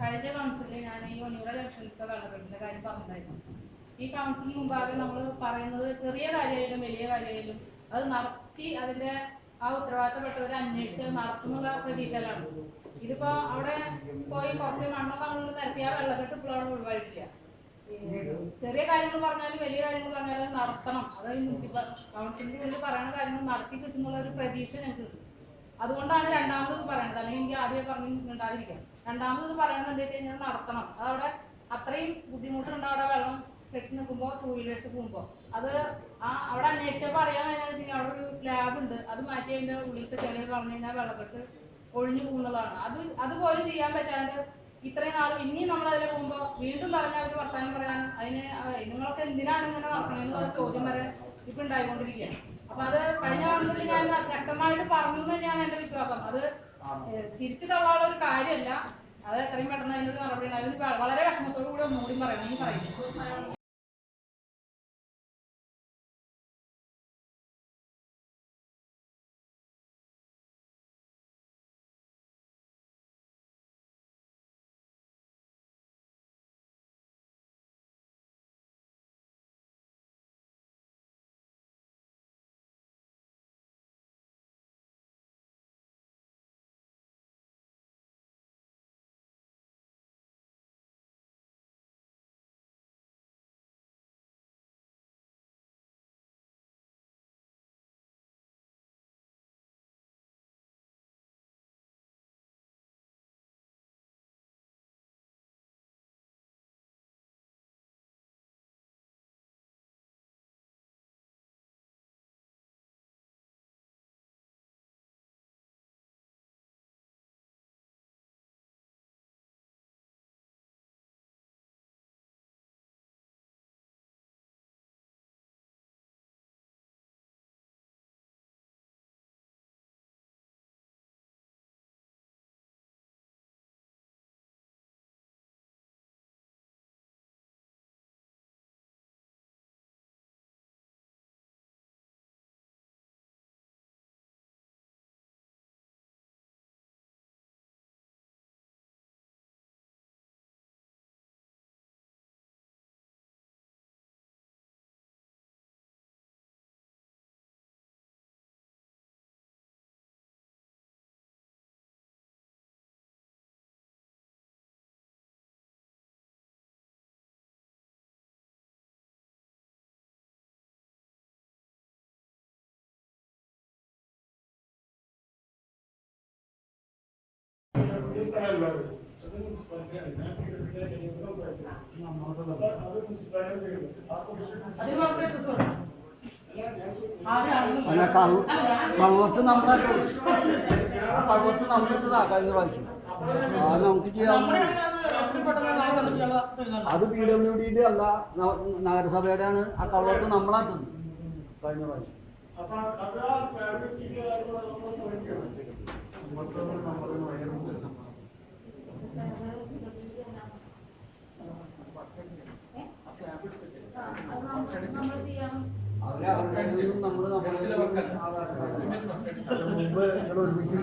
കഴിഞ്ഞ കൗൺസിലിൽ ഞാൻ ഈ ഒന്നൂറ ലക്ഷത്തെ വെള്ളക്കെട്ടിന്റെ കാര്യം പറഞ്ഞിട്ടുണ്ടായിരുന്നു. ഈ കൗൺസിലിന് മുമ്പാകെ നമ്മൾ പറയുന്നത് ചെറിയ കാര്യമായാലും വലിയ കാര്യമായാലും അത് നടത്തി അതിന്റെ ആ ഉത്തരവാദിത്തപ്പെട്ടവർ അന്വേഷിച്ച് നടത്തുന്നുള്ള പ്രതീക്ഷയിലാണ്. ഇതിപ്പോ അവിടെ പോയി കുറച്ച് മണ്ണൊക്കെ അങ്ങോട്ട് നിരത്തി ആ വെള്ളക്കെട്ട് ഇപ്പോഴാണ് ഒഴിവായിട്ടില്ല. ചെറിയ കാര്യങ്ങൾ പറഞ്ഞാലും വലിയ കാര്യങ്ങൾ പറഞ്ഞാലും നടത്തണം. അത് മുനിസിപ്പൽ കൗൺസിലിന്റെ ഉള്ളിൽ പറയുന്ന കാര്യങ്ങൾ നടത്തി കിട്ടുന്നുള്ള ഒരു പ്രതീക്ഷ ഞങ്ങൾക്ക് അതുകൊണ്ടാണ് രണ്ടാമത് പറയുന്നത് അല്ലെങ്കിൽ എനിക്ക് ആദ്യം പറഞ്ഞിട്ടുണ്ടാതിരിക്കാം രണ്ടാമത് പറയുന്നത് എന്താ വെച്ച് കഴിഞ്ഞാൽ നടത്തണം. അതവിടെ അത്രയും ബുദ്ധിമുട്ടുണ്ട് അവിടെ വെള്ളം കെട്ടി നിൽക്കുമ്പോൾ ടൂ വീലേഴ്സ് പോകുമ്പോൾ അത് ആ അവിടെ അന്വേഷിച്ചപ്പോൾ അറിയാൻ കഴിഞ്ഞാൽ അവിടെ ഒരു സ്ലാബ് ഉണ്ട്. അത് മാറ്റി അതിന്റെ ഉള്ളിലത്തെ ചെറിയ കളഞ്ഞു കഴിഞ്ഞാൽ വെള്ളക്കെട്ട് ഒഴിഞ്ഞു പോകുന്നതാണ്. അത് അതുപോലെ ചെയ്യാൻ പറ്റാണ്ട് ഇത്രയും നാൾ ഇനിയും നമ്മൾ അതിൽ പോകുമ്പോൾ വീണ്ടും പറഞ്ഞാൽ അവർ വർത്തമാനം പറയാൻ അതിന് നിങ്ങളൊക്കെ എന്തിനാണ് ഇങ്ങനെ നടക്കണമെന്നുള്ള ചോദ്യം വരെ ഇപ്പൊ ഉണ്ടായിക്കൊണ്ടിരിക്കുകയാണ്. അപ്പൊ അത് കഴിഞ്ഞ കൗൺസിലിൽ ഞാൻ ശക്തമായിട്ട് പറഞ്ഞു എന്ന് തന്നെയാണ് എന്റെ വിശ്വാസം. അത് ചിരിച്ചു തള്ളാനുള്ള ഒരു കാര്യമല്ല. അത് എത്രയും പെട്ടെന്ന് അതിനൊരു ഉണ്ടായി വളരെ വിഷമത്തോടു കൂടി ഒന്നുകൂടി പറയണം. ഈ പറയുന്നത് അല്ല കവ കവത്ത് നമ്മളായിട്ട് കവത്ത് നമ്മളിട്ടതാ കഴിഞ്ഞ പ്രാവശ്യം അത് നമുക്ക് ചെയ്യാം. അത് പി ഡബ്ല്യു ഡിയുടെ അല്ല നഗരസഭയുടെയാണ് ആ കവത്ത് നമ്മളായിട്ടത് കഴിഞ്ഞ പ്രാവശ്യം. മുമ്പ് നിങ്ങൾ ഒരുമിച്ച്